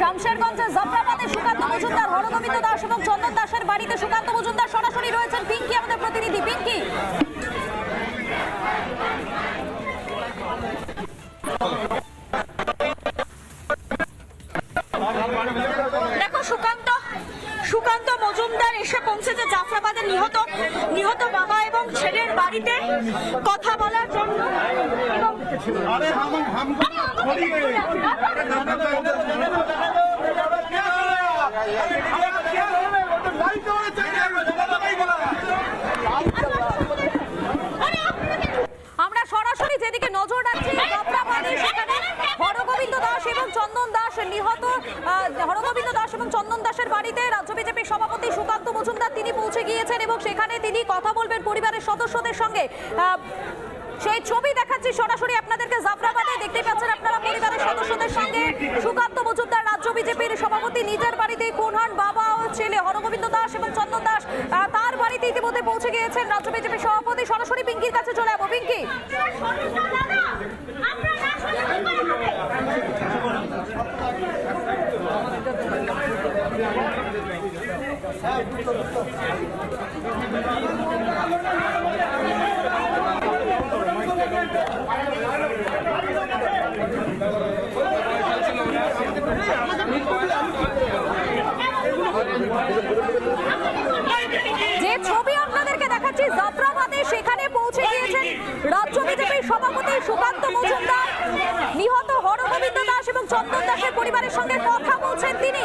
শামশেরগঞ্জের জাফরাবাদে সুকান্ত মজুমদার, হরগোবিন্দ দাস এবং চন্দন দাসের বাড়িতে সুকান্ত মজুমদার সরাসরি রয়েছেন পিঙ্কি, আমাদের প্রতিনিধি। পিঙ্কি সুকান্ত মজুমদার এসে পৌঁছেছে জাফরাবাদের নিহত নিহত বাবা এবং ছেলের বাড়িতে কথা বলার জন্য এবং নিহত হরগোবিন্দ দাস এবং চন্দন দাসের বাড়িতে রাজ্য বিজেপির সভাপতি সুকান্ত মজুমদার, তিনি পৌঁছে গিয়েছেন এবং সেখানে তিনি কথা বলবেন পরিবারের সদস্যদের সঙ্গে। সেই ছবি দেখাচ্ছি সরাসরি আপনাদেরকে জাফরাবাদে। দেখতে পাচ্ছেন আপনারা পরিবারের সদস্যদের সঙ্গে। সুকান্ত মজুমদার রাজ্য বিজেপির সভাপতি, নিজের বাড়িতেই খুন হন বাবা ও ছেলে, হরগোবিন্দ দাস এবং চন্দন দাস তার বাড়িতে ইতিমধ্যে পৌঁছে গিয়েছেন রাজ্য বিজেপির সভাপতি। সরাসরি পিঙ্কির কাছে চলে যাব। পিঙ্কি। যে ছবি আপনাদেরকে দেখাচ্ছি, জাফরাবাদে সেখানে পৌঁছে গিয়েছেন রাজ্য বিজেপির সভাপতি সুকান্ত মজুমদার। নিহত হরগোবিন্দ দাস এবং চন্দন দাসের পরিবারের সঙ্গে কথা বলছেন তিনি।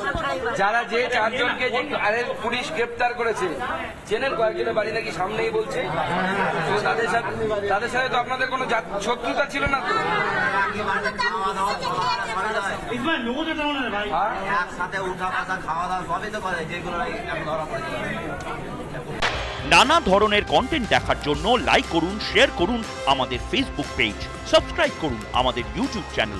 যারা যে চারজনকে যে আরে পুলিশ গ্রেপ্তার করেছে চেনেন কয়েকজনের বাড়ি নাকি সামনেই বলছে? তো তাদের সাথে তাদের সাথে তো আপনাদের কোনো শত্রুতা ছিল না তো? হ্যাঁ? একসাথে উঠা বসা খাওয়া দাওয়া সবই তো করে যেগুলো ধরা পড়েছে নানা ধরনের কন্টেন্ট দেখার জন্য লাইক করুন শেয়ার করুন আমাদের ফেসবুক পেজ সাবস্ক্রাইব করুন আমাদের ইউটিউব চ্যানেল